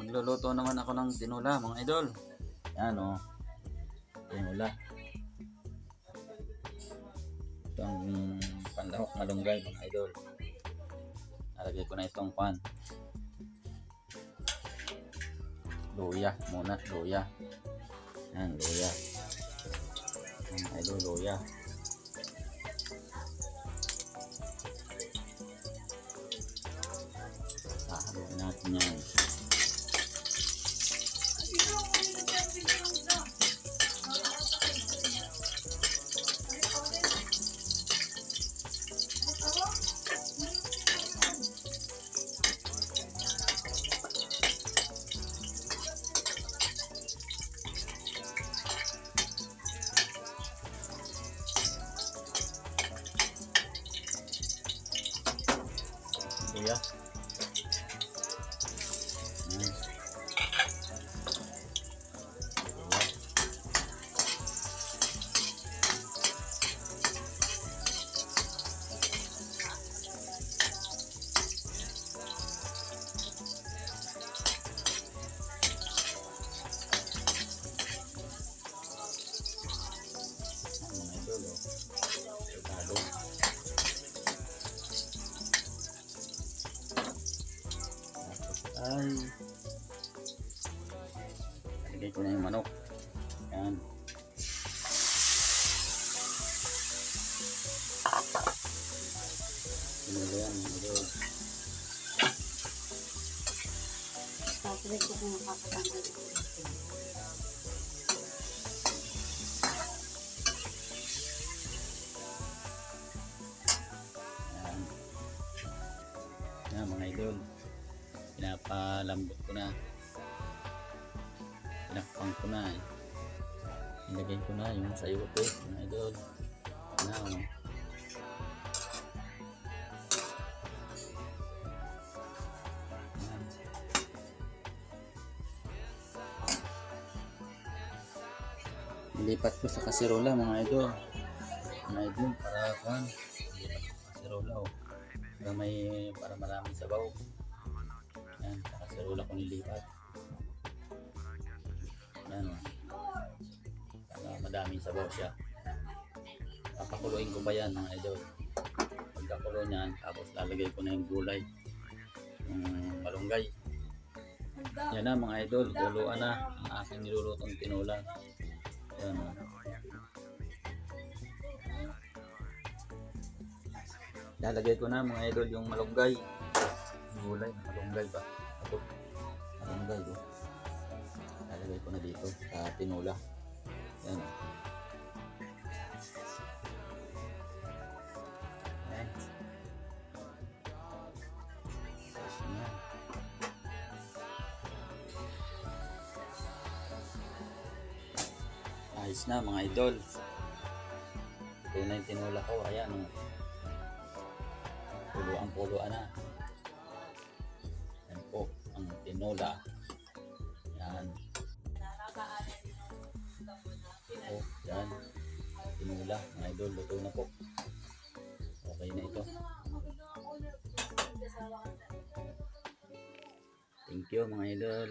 Magluluto naman ako ng tinula, mga idol. Yan o. Tinula. Ito panlahok malunggay, mga idol. Nalagay ko na itong pan. Luya muna, luya. Yan, luya. Mga idol, luya. Hahaluin natin yan. Luya. Yan. Ay Lagay ko na yung manok. Yan. Pinulo yan, mga idol. Tapos ko kung nakakatanggal ito. Yan. Yan mga idol. Pinapalambot ko na. Pinakpang ko na. eh. Ilagay ko na yung sayote mga idol. Now. Ilipat ko sa kasirola mga idol. Mga idol para kan ilipat ko sa kasirola oh. Para may para maraming sabaw. Yan, sa kasirola ko nilipat. Yan oh. Para madaming sabaw siya. Papakuluin ko pa yan mga idol. Pagkakulo niyan, tapos lalagay ko na yung gulay. Yung malunggay. Yan na mga idol, kuluan na ang aking nilulutong tinola. Yan. oh. Lalagay ko na mga idol yung malunggay. Gulay, malunggay ba? Malunggay oh. Lalagay ko na dito sa tinola. Yan. oh. Ayos na mga idol. Ito na yung tinula ko. Ayan. Oh. Pulo ang puluan na. Yan po. Ang tinola. Yan. Tinola. Mga idol. Luto na po. Okay na ito. Thank you mga idol.